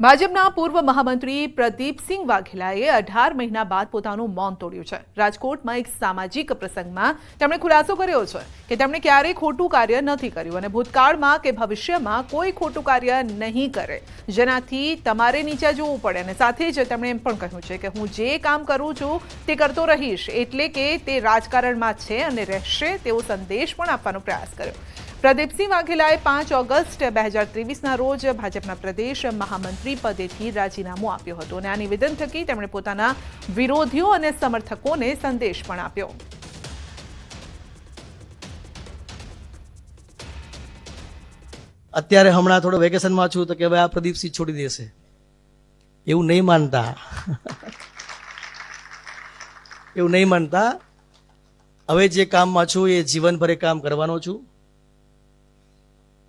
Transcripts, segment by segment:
ભાજપના પૂર્વ મહામંત્રી પ્રદીપસિંહ વાઘેલાએ અઢાર મહિના બાદ પોતાનું મૌન તોડ્યું છે. રાજકોટમાં એક સામાજિક પ્રસંગમાં તેમણે ખુલાસો કર્યો છે કે તેમણે ક્યારેય ખોટું કાર્ય નથી કર્યું અને ભૂતકાળમાં કે ભવિષ્યમાં કોઈ ખોટું કાર્ય નહીં કરે. જેનાથી તમારે નીચે જોવું પડે અને સાથે જ તેમણે એમ પણ કહ્યું છે કે હું જે કામ કરું છું તે કરતો રહીશ, એટલે કે તે રાજકારણમાં છે અને રહેશે તેવો સંદેશ પણ આપવાનો પ્રયાસ કર્યો. પ્રદીપસિંહ વાઘેલાએ પાંચ ઓગસ્ટ બે હજાર ત્રેવીસના રોજ ભાજપના પ્રદેશ મહામંત્રી પદેથી રાજીનામું આપ્યું હતું અને આ નિવેદન થકી તેમણે પોતાના વિરોધીઓ અને સમર્થકોને સંદેશ પણ આપ્યો. અત્યારે હમણાં થોડો વેકેશનમાં છું તો કે ભાઈ આ પ્રદીપસિંહ છોડી દેશે. એવું નહીં માનતા. એવું નહીં માનતા. હવે જે કામમાં છું એ જીવનભરે કામ કરવાનો છું.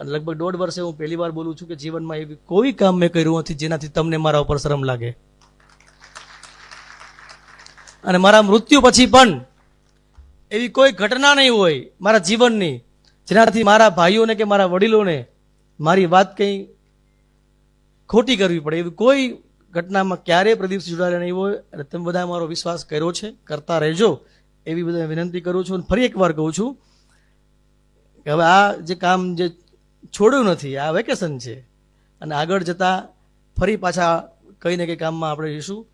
અને લગભગ દોઢ વર્ષે હું પહેલી વાર બોલું છું કે જીવનમાં એવી કોઈ કામ મેં કર્યું નથી જેનાથી તમને મારા ઉપર શરમ લાગે. અને મારા મૃત્યુ પછી પણ એવી કોઈ ઘટના નહીં હોય મારા જીવનની જેનાથી મારા ભાઈઓને કે મારા વડીલોને મારી વાત કંઈ ખોટી કરવી પડે. એવી કોઈ ઘટનામાં ક્યારેય પ્રદીપસિંહ જોડાયેલા નહીં હોય અને તમે બધા મારો વિશ્વાસ કર્યો છે, કરતા રહેજો. એવી બધા વિનંતી કરું છું અને ફરી એકવાર કહું છું કે હવે આ જે કામ જે છોડ્યું નથી, આ વેકેશન છે. અને આગળ જતાં ફરી પાછા કંઈ ને કંઈ કામમાં આપણે રહીશું.